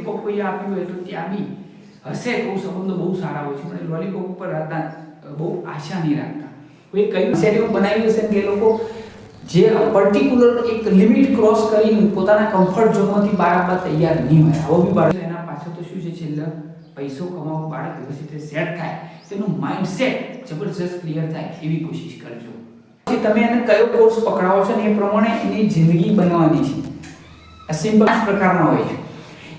Lollipop કોઈએ આપ્યું હોય તો ત્યાં બી હશે કોઈ સંબંધો બહુ સારા હોય છે, પણ લોલીપોપ પર બહુ આશા નહીં રાખતા. કોઈ કયું શેરીઓ બનાવ્યું હશે કે લોકો જે પર્ટિક્યુલર એક લિમિટ ક્રોસ કરીને પોતાના કમ્ફર્ટ ઝોનમાંથી બહાર તૈયાર નહીં હોય. આવો બી બાળક એના પાછળ તો શું છે, છેલ્લે પૈસો કમાવો, બાળક વ્યવસ્થિત સેટ થાય, તેનું માઇન્ડસેટ જબરજસ્ત ક્લિયર થાય એવી કોશિશ કરજો. પછી તમે એને કયો કોર્સ પકડાવો છો ને એ પ્રમાણે એની જિંદગી બનવાની છે. આ સિમ્પલ પ્રકારના હોય છે.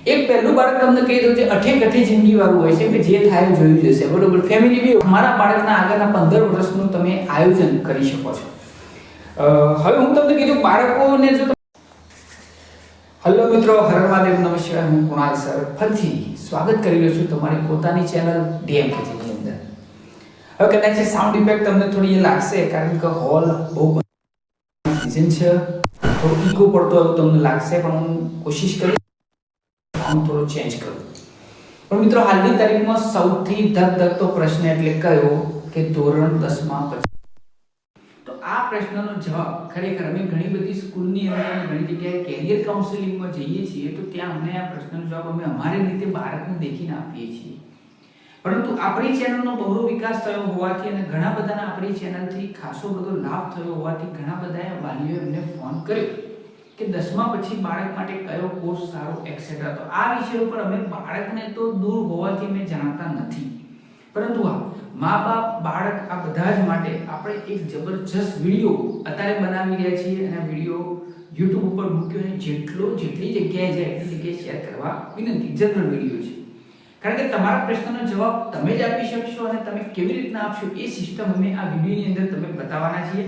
એક પહેલું બાળક તમને કહી દઉં છે અઠે કઠે જિંદગી વાળું હોય છે કે જે થાય જોયું જશે. બરોબર? ફેમિલી બી મારા બાળકના આગળના પંદર વર્ષનું તમે આયોજન કરી શકો છો. હવે હું તમને કીધું બાળકોને જો હલો મિત્રો, હર મહાદેવ, નમસ્કાર. હું કુણાલ સર ફરીથી સ્વાગત કરી રહ્યો છું તમારી પોતાની ચેનલ ડીએમની અંદર. હવે કદાચ સાઉન્ડ ઇફેક્ટ તમને થોડી લાગશે, કારણ કે હોલ બહુ સિઝન છે. થોડો ઇકો પડતો એવું તમને લાગશે, પણ હું કોશિશ કરીશ હું થોડો ચેન્જ કરું પણ મિત્રો, હાલની તારીખમાં સૌથી ધગધગતો પ્રશ્ન એટલે કયો કે ધોરણ દસમાં પછી? તો આ પ્રશ્નનો જવાબ ખરેખર અમે ઘણી બધી સ્કૂલની અંદર ઘણી જગ્યાએ કેરિયર કાઉન્સેલિંગમાં જઈએ છીએ, તો ત્યાં અમને આ પ્રશ્નનો જવાબ અમે અમારી રીતે બાળકને દેખીને આપીએ છીએ. પરંતુ આપણી ચેનલનો બહુ વિકાસ થયો હોવાથી અને ઘણા બધાના આપણી ચેનલથી ખાસો બધો લાભ થયો હોવાથી ઘણા બધાએ વાલીઓએ અમને ફોન કર્યો. કે દસમા પછી બાળક માટે કયો કોર્સ સારો એક્સેટ્રા તો આ વિષય ઉપર અમે બાળકને તો દૂર હોવાથી અમે જાણતા નથી. પરંતુ હા મા બાપ બાળક આ બધા જ માટે આપણે એક જબરજસ્ત વીડિયો અત્યારે બનાવી રહ્યા છીએ અને આ વીડિયો યુટ્યુબ ઉપર મૂક્યો અને જેટલો, જેટલી જગ્યાએ જાય એટલી જગ્યાએ શેર કરવા વિનંતી. જનરલ વીડિયો છે. કારણ કે તમારા પ્રશ્નનો જવાબ તમે જ આપી શકશો અને તમે કેવી રીતના આપશો એ સિસ્ટમ અમે આ વિડીયોની અંદર તમે બતાવવાના છીએ.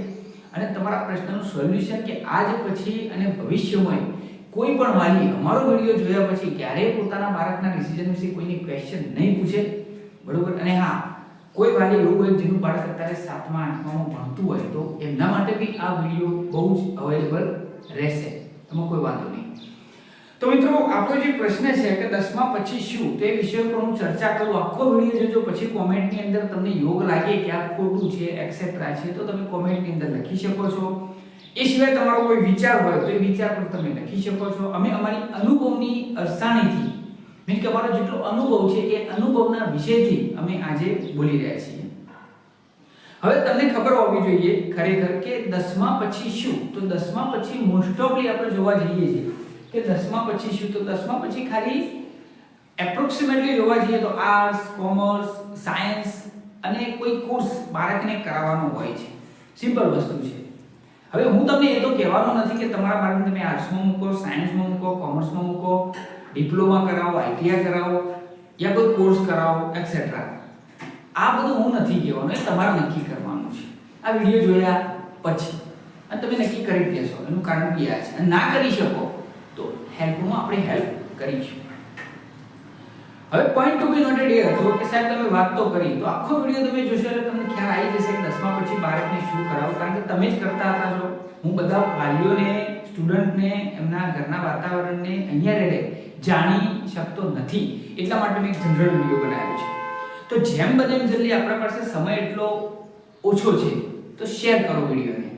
અને તમારા પ્રશ્નનું સોલ્યુશન કે આજ પછી અને ભવિષ્યમાં કોઈ પણ વાલી અમારો વીડિયો જોયા પછી ક્યારેય પોતાના બાળકના ડિસિઝન વિશે કોઈની ક્વેશ્ચન નહીં પૂછે, બરોબર? અને હા, કોઈ વાલી એવું હોય જેનું બાળક અત્યારે સાતમા, આઠમામાં ભણતું હોય તો એમના માટે બી આ વીડિયો બહુ જ અવેલેબલ રહેશે. એમાં કોઈ વાંધો નહીં. તો મિત્રો, આપણો જે પ્રશ્ન છે કે દસમા પછી શું, તે વિષય પર હું ચર્ચા કરું. આખો વીડિયો જોજો, પછી કોમેન્ટની અંદર તમને યોગ લાગે કે આ ખોટું છે એક્સેટ્રા છે, તો તમે કોમેન્ટની અંદર લખી શકો છો. એ સિવાય તમારો કોઈ વિચાર હોય, તો એ વિચાર પણ તમે લખી શકો છો. અમે અમારી અનુભવની અરસાણીથી મીન કે અમારો જેટલો અનુભવ છે, એ અનુભવના વિષયથી અમે આજે બોલી રહ્યા છીએ. હવે તમને ખબર હોવી જોઈએ ખરેખર કે દસમા પછી શું? તો દસમા પછી મોસ્ટ ઓફલી આપણે જોવા જઈએ છીએ કે દસમા પછી શું? તો દસમા પછી ખાલી એપ્રોક્સિમેટલી જોવા જઈએ તો આર્ટ્સ કોમર્સ સાયન્સ અને કોઈ કોર્સ બાળકને કરાવવાનો હોય છે. સિમ્પલ વસ્તુ છે. હવે હું તમને એ તો કહેવાનો નથી કે તમારા બાળકને તમે આર્ટ્સમાં મૂકો સાયન્સમાં મૂકો કોમર્સમાં મૂકો ડિપ્લોમા કરાવો આઈટીઆઈ કરાવો, યા કોઈ કોર્સ કરાવો એક્સેટ્રા આ બધું હું નથી કહેવાનું, એ તમારે નક્કી કરવાનું છે. આ વીડિયો જોયા પછી. અને તમે નક્કી કરી દેશો એનું કારણ બી આ છે. ના કરી શકો તો હેલ્પમાં આપણે હેલ્પ કરીશું. હવે પોઈન્ટ ટુ બી નોટેડ એ હતો કે સાહેબ તમે વાત તો કરી, તો આખો વીડિયો તમે જોશો એટલે તમને ખ્યાલ આવી જશે કે દસમા પછી બાળકને શું કરાવવું કારણ કે તમે જ કરતા હતા છો હું બધા વાલીઓને સ્ટુડન્ટને એમના ઘરના વાતાવરણને અહીંયા રહે જાણી શકતો નથી. એટલા માટે મેં એક જનરલ વીડિયો બનાવ્યો છે. તો જેમ બને એમ જલ્દી આપણા પાસે સમય એટલો ઓછો છે. તો શેર કરો વિડીયોને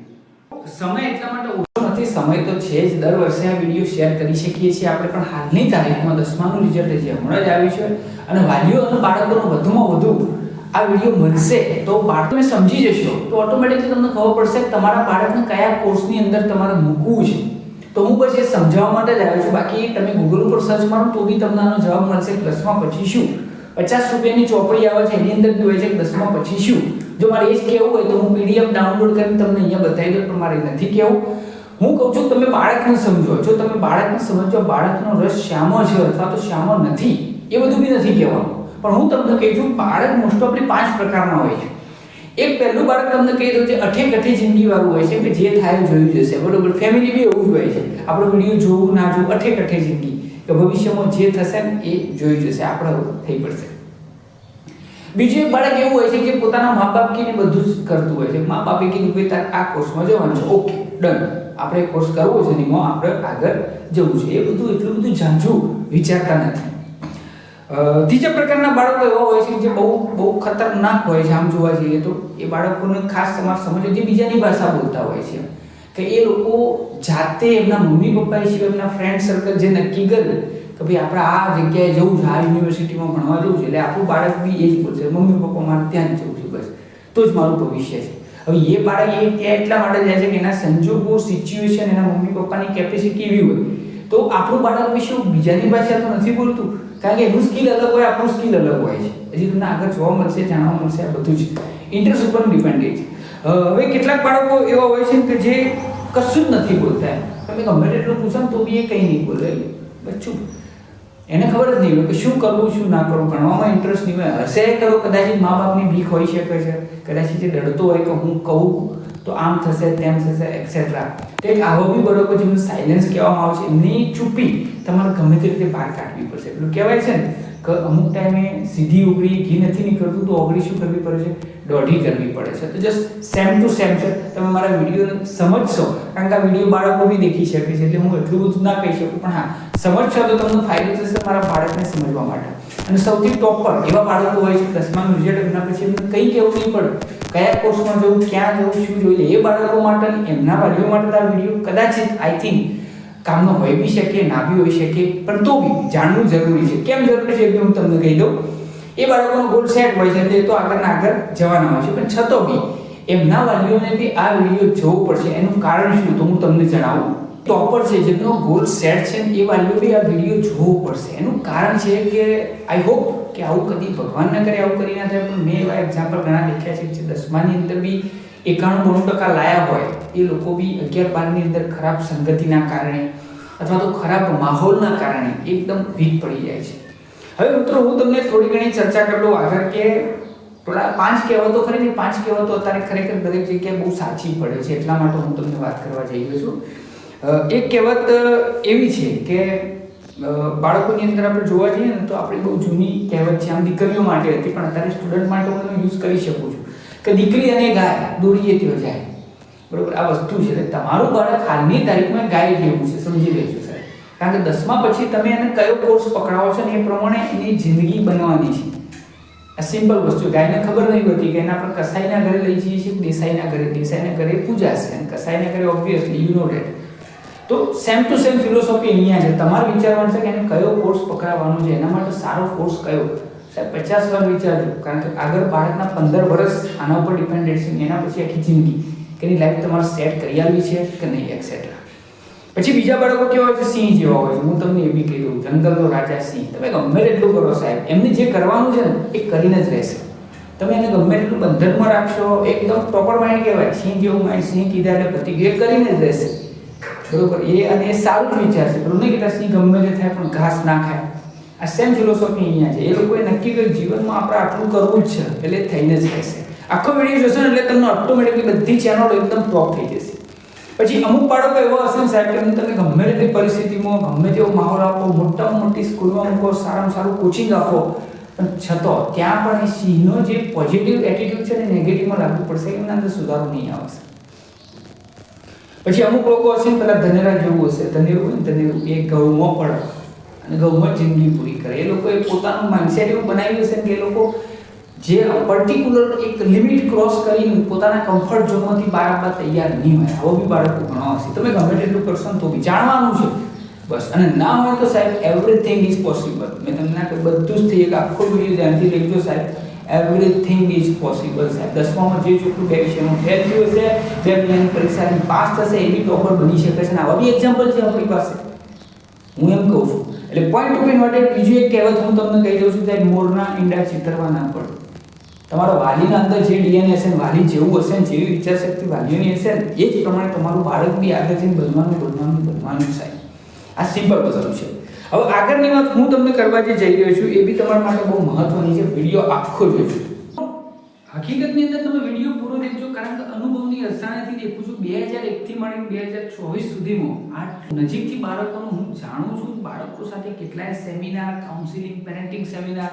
સમય એટલા માટે ઓછો સમય તો છે જ. દર વર્ષે આ વીડિયો શેર કરી શકીએ છીએ આપણે, પણ હાલની તારીખમાં દસમાનું રિઝલ્ટ જે હમણાં જ આવ્યું છે. અને વાલીઓ અને બાળકોનો વધુમાં વધુ આ વીડિયો મળશે તો બાળક તમે સમજી જશો તો ઓટોમેટિકલી તમને ખબર પડશે કે તમારા બાળકને કયા કોર્સની અંદર તમારે મૂકવું છે. તો હું એ સમજાવવા માટે જ આવ્યો છું. બાકી તમે ગૂગલ ઉપર સર્ચ મારો તો બી તમને આનો જવાબ મળશે દસમા પછી શું? પચાસ રૂપિયાની ચોપડી આવે છે, એની અંદર બી હોય છે દસમા પછી શું? જો મારે એ જ કહેવું હોય તો હું પીડીએફ ડાઉનલોડ કરીને તમને અહીંયા બતાવી દઉં, પણ મારે નથી કહેવું. હું કહું છું, તમે બાળકને સમજો. જો તમે બાળકને સમજો, બાળકનો રસ શ્યામો છે અથવા તો શ્યામો નથી, એ બધું બી નથી કહેવાનું. પણ હું તમને કહી છું બાળક મોસ્ટ ઓફલી પાંચ પ્રકારના હોય છે. એક પહેલું બાળક તમને કહી દઉં છે અઠે કઠે જિંદગી વાળું હોય છે, કે જે થાય જોયું જશે. બરોબર ફેમિલી બી એવું જ હોય છે. આપણે વીડિયો જોવું, ના જોવું, અઠે કઠે જિંદગી. કે ભવિષ્યમાં જે થશે ને એ જોઈ જશે. આપણે થઈ પડશે. બીજું એક બાળક એવું હોય છે કે પોતાના મા બાપ કીને બધું જ કરતું હોય છે. મા બાપે કીધું કે તાર આ કોર્સમાં જવાનું છે. ઓકે ડન આપણે કોર્સ કરવો છે ને એમાં આપણે આગળ જવું છે. એ બધું એટલું બધું ઝાંઝું વિચારતા નથી. ત્રીજા પ્રકારના બાળકો એવા હોય છે જે બહુ બહુ ખતરનાક હોય છે, આમ જોવા જઈએ તો. એ બાળકોને ખાસ તમારે સમજો જે બીજાની ભાષા બોલતા હોય છે. કે એ લોકો જાતે એમના મમ્મી પપ્પા સિવાય એમના ફ્રેન્ડ સર્કલ જે નક્કી કરે, કે ભાઈ આપણે આ જગ્યાએ જવું છે, આ યુનિવર્સિટીમાં ભણવા જવું છે, એટલે આપણું બાળક બી એ જ બોલશે, મમ્મી, પપ્પા મારે ત્યાં જ જવું છે, બસ. તો જ મારું ભવિષ્ય છે. હવે એ બાળક એ ત્યાં એટલા માટે જાય છે કે એના સંજોગો સિચ્યુએશન એના મમ્મી પપ્પાની કેપેસિટી એવી હોય. તો આપણું બાળક વિશે બીજાની ભાષા તો નથી બોલતું, કારણ કે એનું સ્કિલ અલગ હોય, આપણું સ્કિલ અલગ હોય છે. હજી તમને આગળ જોવા મળશે, જાણવા મળશે આ બધું જ. ઇન્ટરેસ્ટ ઉપર ડિપેન્ડેડ છે. હવે કેટલાક બાળકો એવા હોય છે કે જે કશું જ નથી બોલતા તમે ગમે તેટલું પૂછો તો બી એ કંઈ નહીં બોલે. બચ્ચું એને ખબર જ નહીં હોય કે શું કરવું, શું ના કરવું. ભણવામાં ઇન્ટરેસ્ટ નહીં હોય. હશે કરો કદાચ મા બાપની બીક હોઈ શકે છે. કદાચ જે ડરતો હોય કે હું કહું, તો આમ થશે, તેમ થશે એક્સેટ્રા તો એક આવો બી બરોબર જેમને સાયલેન્સ કહેવામાં આવે છે. એમની ચૂપી તમારે ગમે તે રીતે બહાર કાઢવી પડશે. એટલું કહેવાય છે ને, કે અમુક ટાઈમે સીધી ઉગડી ઘી નથી નીકળતું, તો ઓગળી શું કરવી પડે છે? દોઢી કરવી પડે છે. તો જસ્ટ સેમ ટુ સેમ છે. તમે મારા વિડીયોને સમજશો. કારણ કે આ વીડિયો બાળકો બી દેખી શકે છે. એટલે હું એટલું બધું ના કહી શકું. પણ હા સમજશો તો તમને ફાયદો થશે મારા બાળકને સમજવા માટે. અને સૌથી ટોપ એવા બાળકો હોય છે, દસમાનું રિઝલ્ટ એમના પછી એમને કંઈ કહેવું નહીં પડે. કયા કોર્સમાં જવું, ક્યાં જવું, શું જોઈએ એ બાળકો માટે એમના વાલીઓ માટે આ વીડિયો કદાચિત આઈ થિંક કામનો હોય બી શકે, ના બી હોઈ શકે, પણ તો બી જાણવું જરૂરી છે. કેમ જરૂરી છે એ હું તમને કહી દઉં. એ બાળકોનો ગોલ સેટ હોય છે તે તો આગળના આગળ જવાના હોય છે, પણ છતાં બી એમના વાલીઓને બી આ વીડિયો જોવો પડશે. એનું કારણ શું? તો હું તમને જણાવું. ટોપર છે જેમનો ગોલ સેટ છે એ વાલીઓ બી આ વીડિયો જોવો પડશે. એનું કારણ છે કે આઈ હોપ કે આવું કદી ભગવાન ન કરે, આવું કરી ના થાય. પણ મેં એવા એક્ઝામ્પલ ઘણા દેખ્યા છે જે દસમાની અંદર બી એકાણું બોણું ટકા લાયા હોય, એ લોકો બી અગિયાર બારની અંદર ખરાબ સંગતિના કારણે અથવા તો ખરાબ માહોલના કારણે એકદમ વીક પડી જાય છે. હવે મિત્રો, હું તમને થોડી ઘણી ચર્ચા કરી લઉં આગળ કે થોડા પાંચ કહેવતો ખરી ને પાંચ કહેવતો અત્યારે ખરેખર દરેક જગ્યાએ બહુ સાચી પડે છે. એટલા માટે હું તમને વાત કરવા જઈ રહ્યો છું. એક કહેવત એવી છે કે બાળકોની અંદર આપણે જોવા જઈએ ને તો આપણી બહુ જૂની કહેવત છે. આમ દીકરીઓ માટે હતી, પણ અત્યારે સ્ટુડન્ટ માટે હું યુઝ કરી શકું છું. કે દીકરી અને ગાય દોડીએ તેઓ જાય. બરોબર? આ વસ્તુ છે. તમારું બાળક હાલની તારીખમાં ગાય જેવું છે. સમજી લેજો, સાહેબ. કારણ કે દસમા પછી તમે એને કયો કોર્સ પકડાવો છો ને એ પ્રમાણે એની જિંદગી બનવાની છે. આ સિમ્પલ વસ્તુ. ગાયને ખબર નહીં હોતી કે એના આપણે કસાઈના ઘરે લઈ જઈએ છીએ દેસાઈના ઘરે. દેસાઈના ઘરે પૂજા છે અને કસાઈના ઘરે ઓબ્વિયસલી યુ નો ડેટ તો સેમ ટુ સેમ ફિલોસોફી અહીંયા છે. તમારે વિચારવાનું છે કે એને કયો કોર્સ પકડાવવાનો છે? એના માટે સારો કોર્સ કયો? સાહેબ, પચાસ વાર વિચારજો. કારણ કે આગળ બાળકના પંદર વર્ષ આના ઉપર ડિપેન્ડેડ છે. એના પછી આખી જિંદગી કે એની લાઈફ તમારે સેટ કરી આવી છે કે નહીં એક્સેટ્રા પછી બીજા બાળકો કેવા હોય છે? સિંહ જેવા હોય છે. હું તમને એ બી કહી દઉં. જંગલનો રાજા સિંહ. તમે ગમે તેટલું કરો સાહેબ. એમને જે કરવાનું છે ને, એ કરીને જ રહેશે. તમે એને ગમે તેટલું બંધનમાં રાખશો, એકદમ પ્રોપર માઇન્ડ કહેવાય. સિંહ જેવું માઇન્ડ સિંહ કીધા એટલે પ્રતિક્રિયા કરીને જ રહેશે. બરોબર એ અને એ સારું જ વિચાર છે. પેલું નહીં કે સિંહ ગમે તે થાય પણ ઘાસ ના ખાય. આ સેમ ફિલોસોફી અહીંયા છે. એ લોકોએ નક્કી કર્યું જીવનમાં આપણે આટલું કરવું જ છે. એટલે થઈને જ રહેશે. આખો વીડિયો જોશો ને એટલે તમને ઓટોમેટિકલી બધી ચેનલો એકદમ ટોપ થઈ જશે. પછી અમુક બાળકો એવો હશે ને સાહેબ કે તમે ગમે તે પરિસ્થિતિમાં, ગમે તેવો માહોલ આપો, મોટામાં મોટી સ્કૂલમાં મૂકો, સારામાં સારું કોચિંગ આપો. પણ છતાં ત્યાં પણ એ સિંહનો જે પોઝિટિવ એટીટ્યુડ છે ને નેગેટિવમાં લાગવું પડશે, એમના અંદર સુધારો નહીં આવશે. પછી અમુક લોકો હશે ને પેલા ધનેરા જેવું હશે. ધનેરું હોય ને ધનેરું, એ ઘઉંમાં પડે અને ઘઉંમાં જિંદગી પૂરી કરે. એ લોકોએ પોતાનું માઇન્ડસેટ એવું બનાવ્યું હશે કે એ લોકો જે પર્ટિક્યુલર એક લિમિટ ક્રોસ કરીને પોતાના કમ્ફર્ટ ઝોનમાંથી બહાર આવવા તૈયાર નહીં હોય. આવો બી બાળકો ઘણા હશે તમે ગમે તેટલું કરશો ને તો બી જાણવાનું છે. બસ. અને ના હોય તો સાહેબ એવરીથિંગ ઇઝ પોસિબલ મેં તમને બધું જ થઈ એક આખો વીડિયો ધ્યાનથી લેજો સાહેબ. એવરીથિંગ ઇઝ પોસિબલ સાહેબ. દસમામાં જે ચોખ્ખું બે વિષયનું ફેલ થયું હશે જે મહિનાની પરીક્ષાની પાસ થશે એ બી ટોપર બની શકે છે. અને આવા બી એક્ઝામ્પલ છે આપણી પાસે. હું એમ કહું છું. એટલે પોઈન્ટ ટુ પોઈન્ટ માટે બીજું એક કહેવત હું તમને કહી દઉં છું કે મોરના ઈંડા ચિતરવા ના પડે તમારા વાલીના અંદર જે ડીએનએ હશે વાલી જેવું હશે ને જેવી વિચારશક્તિ વાલીઓની હશે ને, એ જ પ્રમાણે તમારું બાળક બી આગળ જઈને બનવાનું બનવાનું બનવાનું સાહેબ. આ સિમ્પલ વસ્તુ છે. હવે આગળની વાત હું તમને કરવા જે જઈ રહ્યો છું એ બી તમારા માટે બહુ મહત્વની છે. વીડિયો આખો જોજો. હકીકતની અંદર તમે વીડિયો પૂરો દેખજો કારણ કે અનુભવની અસાનેથી દેખું છું બે હજાર એકથી માંડીને બે હજાર ચોવીસ સુધીમાં. આ નજીકથી બાળકોનું હું જાણું છું બાળકો સાથે કેટલાય seminar counselling parenting seminar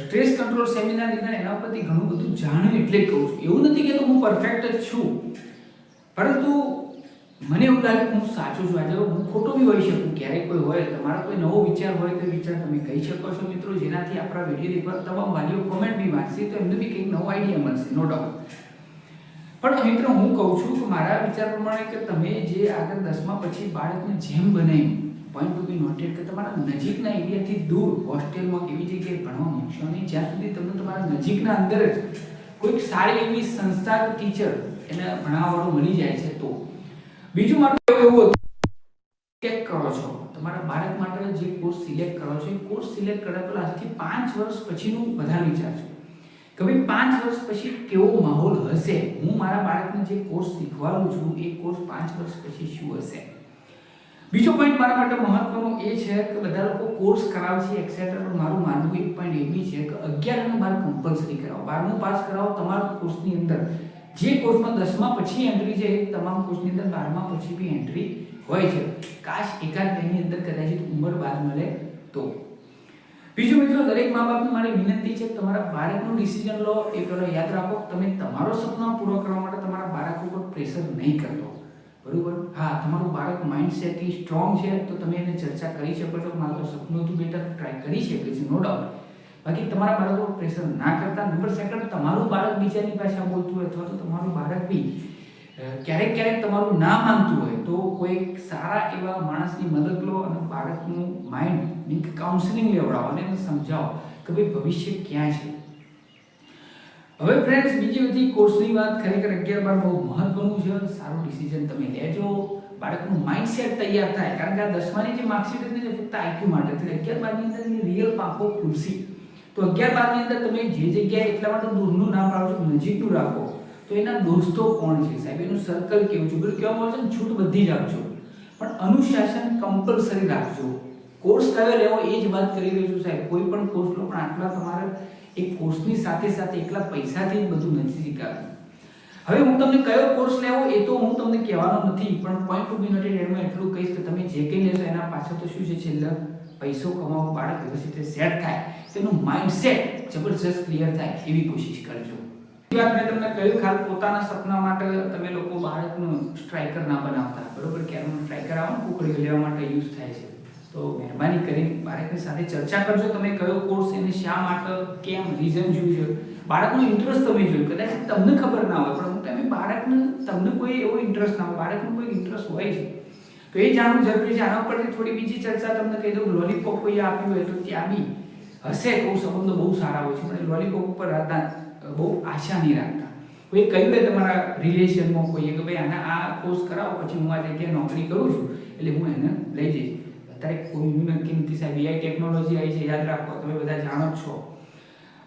stress control seminar લીધા એના પરથી ઘણું બધું જાણ્યું એટલે જ કહું છું. એવું નથી કે હું પરફેક્ટ જ છું. પરંતુ મને એવું લાગે કે હું સાચું છું. આજે હું ખોટું બી હોઈ શકું. ક્યારેક કોઈ હોય, તમારા કોઈ નવો વિચાર હોય તો વિચાર તમે કહી શકો છો મિત્રો, જેનાથી આપણા વીડિયો પર તમામ વાલીઓ કોમેન્ટ બી વાંચશે, તો એમને બી કંઈક નવો આઈડિયા મળશે નો ડાઉટ પણ મિત્રો, હું કહું છું કે મારા વિચાર પ્રમાણે કે તમે જે આગળ દસમા પછી બાળકને જેમ બને પોઈન્ટ ટુ બી નોટેડ કે તમારા નજીકના એરિયાથી દૂર હોસ્ટેલમાં કેવી જગ્યાએ ભણવા મૂકશો નહીં, જ્યાં સુધી તમને તમારા નજીકના અંદર જ કોઈક સારી એવી સંસ્થા ટીચર એને ભણાવવાળો મળી જાય છે, તો બીજું મારું એવું હતું ચેક કરો છો. તમારા બાળક માટે જે કોર્સ સિલેક્ટ કરો છો, એ કોર્સ સિલેક્ટ કર્યા પહેલા આજથી પાંચ વર્ષ પછીનું વધારે વિચારજો કે ભાઈ પાંચ વર્ષ પછી કેવો માહોલ હશે? હું મારા બાળકને જે કોર્સ શીખવાડું છું, એ કોર્સ પાંચ વર્ષ પછી શું હશે? બીજો પોઈન્ટ મારા માટે મહત્વનો એ છે કે બધા લોકો કોર્સ કરાવે છે એક્સેટ્રા પણ મારું માનવું એક પોઈન્ટ એવી છે કે અગિયાર અને બાર કમ્પલસરી કરાવો. બારમું પાસ કરાવો, તમારા કોર્સની અંદર જે કોર્સમાં દસમા પછી એન્ટ્રી છે તમામ કોર્સની અંદર બારમા પછી બી એન્ટ્રી હોય છે. કાશ એકાદ બેની અંદર કદાચિત ઉંમર બાદ મળે તો. બીજું મિત્રો, દરેક મા બાપની મારી વિનંતી છે, તમારા બાળકનું ડિસિઝન લો, એ પહેલો યાદ રાખો, તમે તમારો સપનો પૂરો કરવા માટે તમારા બાળક ઉપર પ્રેશર નહીં કરતો. બરાબર? હા, તમારું બાળક માઇન્ડસેટથી સ્ટ્રોંગ છે, તો તમે એને ચર્ચા કરી શકો છો. મારું સપનું હતું બેટર ટ્રાય કરી શકે છે નો ડાઉટ બાકી તમારા બાળક ઉપર પ્રેશર ના કરતા નંબર સેકન્ડ તમારું બાળક બીજાની ભાષા બોલતું હોય અથવા તો તમારું બાળક બી ક્યારેક ક્યારેક તમારું ના માનતું હોય, તો કોઈ સારા એવા માણસની મદદ લો અને બાળકનું માઇન્ડ મીન્સ કાઉન્સિલિંગ લેવડાવો અને એને સમજાવો કે ભાઈ ભવિષ્ય ક્યાં છે. હવે ફ્રેન્ડ્સ બીજી બધી કોર્સની વાત ખરેખર અગિયાર બાર બહુ મહત્વનું છે સારું ડિસિઝન તમે લેજો. બાળકનું માઇન્ડસેટ તૈયાર થાય, કારણ કે આ દસમાની જે માર્કશીટ હતી ફક્ત આઈક્યુ માટે હતી અગિયાર બારની અંદર રિયલ પાકો ખુલશી તો અગિયાર બારની અંદર તમે જે જગ્યાએ એટલા માટે દૂરનું ના પાડો છો, નજીકનું રાખો, તો એના દોસ્તો કોણ છે સાહેબ? એનું સર્કલ કેવું છે? બધું કેવા છે ને? છૂટ બધી જ આપજો પણ અનુશાસન કમ્પલસરી રાખજો. કોર્સ કયો લેવો એ જ વાત કરી રહ્યો છું સાહેબ. કોઈ પણ કોર્સ લો, પણ આટલા તમારે એ કોર્સની સાથે સાથે એકલા પૈસાથી બધું નથી શીખાતું. હવે હું તમને કયો કોર્સ લેવો એ તો હું તમને કહેવાનો નથી, પણ પોઈન્ટ ટુ બી નોટેડ એટલું કહીશ કે તમે જે કંઈ લેશો એના પાછળ તો શું છે છેલ્લે પૈસો કમાવો, બાળક વ્યવસ્થિત સેટ થાય, તેનું માઇન્ડસેટ જબરજસ્ત ક્લિયર થાય એવી કોશિશ કરજો. વાત મેં તમને કહ્યું ખાલી પોતાના સપના માટે તમે લોકો બાળકનું સ્ટ્રાઇકર ના બનાવતા, બરોબર? કે એનું સ્ટ્રાઇકર આવે કુકડીઓ લેવા માટે યુઝ થાય છે. તો મહેરબાની કરી, બાળકની સાથે ચર્ચા કરજો. તમે કયો કોર્સ એને શા માટે, કેમ રીઝન છે બાળકનો ઇન્ટરેસ્ટ તમે જોયું કદાચ તમને ખબર ના હોય, પણ તમે બાળકને, તમને કોઈ એવો ઇન્ટરેસ્ટ ના હોય, બાળકનો કોઈ ઇન્ટરેસ્ટ હોય છે તો એ જાણવું જરૂરી છે. આના પરથી થોડી બીજી ચર્ચા તમને કહી દઉં. લોલીપોપ કોઈ આપ્યું હોય તો ત્યાં બી હશે. કહું સંબંધો બહુ સારા હોય છે. પણ લોલીપોપ ઉપર બહુ આશા નહીં રાખતા. કોઈ કહ્યું હોય તમારા રિલેશનમાં કોઈએ કે ભાઈ આના આ કોર્સ કરાવો, પછી હું આ જગ્યાએ નોકરી કરું છું. એટલે હું એને લઈ જઈશ. અત્યારે કોઈ નક્કી નથી સાહેબ. એઆઈ ટેકનોલોજી આવી છે. યાદ રાખો, તમે બધા જાણો જ છો.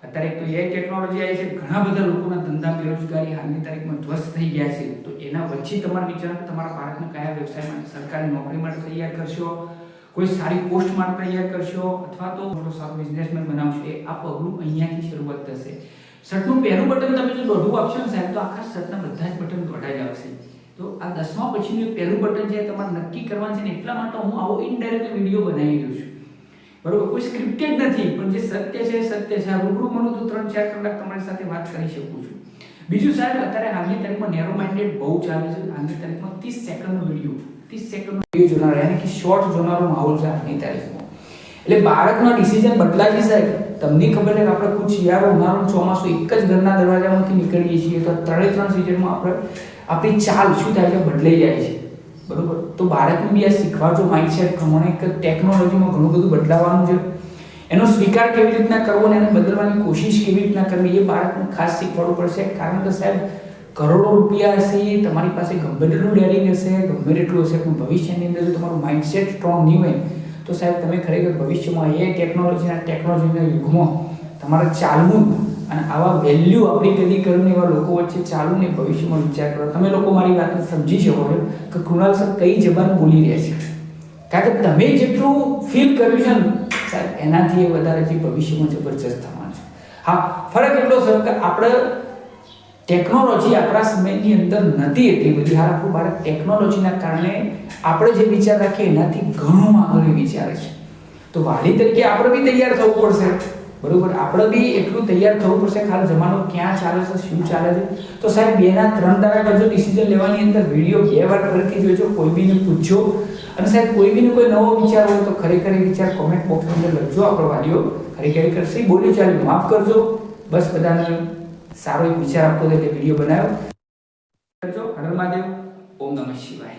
અત્યારે તો એઆઈ ટેકનોલોજી આવી છે, ઘણા બધા લોકોના ધંધા બેરોજગારી હાલની તારીખમાં ધ્વસ્ત થઈ ગયા છે. તો એના વચ્ચે તમારે વિચાર તમારા બાળકને કયા વ્યવસાય માટે સરકારી નોકરી માટે તૈયાર કરશો? કોઈ સારી પોસ્ટ માટે તૈયાર કરશો? અથવા તો મોટો સારો બિઝનેસમેન બનાવશો? એ આ પગલું અહીંયાથી શરૂઆત થશે. શર્ટનું પહેલું બટન તમે જો દોઢું આપશો ને સાહેબ, તો આખા શર્ટના બધા જ બટન દોઢા જ આવશે. તો આ દસમા પછીનું પહેલું બટન જે તમારે નક્કી કરવાનું છે ને, એટલા માટે હું આવો ઇનડાયરેક્ટ વીડિયો બનાવી રહ્યો છું. બરોબર? કોઈ સ્ક્રિપ્ટેડ નથી, પણ જે સત્ય છે સત્ય છે. આ રૂબરૂ મળું તો ત્રણ ચાર કલાક તમારી સાથે વાત કરી શકું છું. બીજું સાહેબ, અત્યારે હાલની તારીખમાં નેરો માઇન્ડેડ બહુ ચાલે છે. હાલની તારીખમાં ત્રીસ સેકન્ડનો વીડિયો ત્રીસ સેકન્ડનો વીડિયો જોનારો યાની કે શોર્ટ જોનારો માહોલ છે હાલની તારીખમાં. એટલે બાળકનો ડિસિઝન બદલાય સાહેબ. તમને ખબર છે આપણે ખુદ શિયાળો, ઉનાળો ચોમાસું એક જ ઘરના દરવાજામાંથી નીકળીએ છીએ. તો ત્રણે ત્રણ સિઝનમાં આપણે, આપણી ચાલ શું થાય છે? બદલાઈ જાય છે. બરોબર? તો બાળકને બી આ શીખવાડજો માઇન્ડસેટ પ્રમાણે કે ટેકનોલોજીમાં ઘણું બધું બદલાવાનું છે. એનો સ્વીકાર કેવી રીતના કરવો અને એને બદલવાની કોશિશ કેવી રીતના કરવી એ બાળકને ખાસ શીખવાડવું પડશે. કારણ કે સાહેબ, કરોડો રૂપિયા હશે, તમારી પાસે ગમે તેટલું ડેરિંગ હશે, ગમે તેટલું હશે, પણ ભવિષ્યની અંદર જો તમારું માઇન્ડસેટ સ્ટ્રોંગ નહીં હોય, તો સાહેબ તમે ખરેખર ભવિષ્યમાં એ ટેકનોલોજીના ટેકનોલોજીના યુગમાં તમારે ચાલવું અને આવા વેલ્યુ આપણી પેઢી કરીને એવા લોકો વચ્ચે ચાલુ ને ભવિષ્યમાં વિચાર કરો. તમે લોકો મારી વાતને સમજી શકો છો કે કૃણાલ સર કઈ જબાન બોલી રહ્યા છે. કારણ કે તમે જેટલું ફીલ કર્યું છે ને, સાહેબ, એનાથી એ વધારે ભવિષ્યમાં જબરજસ્ત થવાનું છે. હા, ફરક એટલો સર કે આપણે ટેકનોલોજી આપણા સમયની અંદર નથી એટલી બધી. હાલ આપણું બાળક ટેકનોલોજીના કારણે આપણે જે વિચાર રાખીએ, એનાથી ઘણું આગળ વિચારે છે. તો વાલી તરીકે આપણે બી તૈયાર થવું પડશે. બરોબર? આપણે બી એટલું તૈયાર થવું પડશે ખાલી જમાનો ક્યાં ચાલે છે, શું ચાલે છે? તો સાહેબ, બેના ત્રણ તારા કરજો ડિસિઝન લેવાની અંદર વીડિયો બે વાર ફરીથી જોજો, કોઈ બીને પૂછજો. અને સાહેબ, કોઈ બીને કોઈ નવો વિચાર હોય તો ખરેખર વિચાર કોમેન્ટ બોક્સની અંદર લખજો આપણો વાલીઓ ખરેખર કરશે. બોલી ચાલી માફ કરજો. બસ બધાને સારો એક વિચાર આપતો એટલે વીડિયો બનાવ્યો. કરજો. હર મહાદેવ ઓમ નમઃ શિવાય.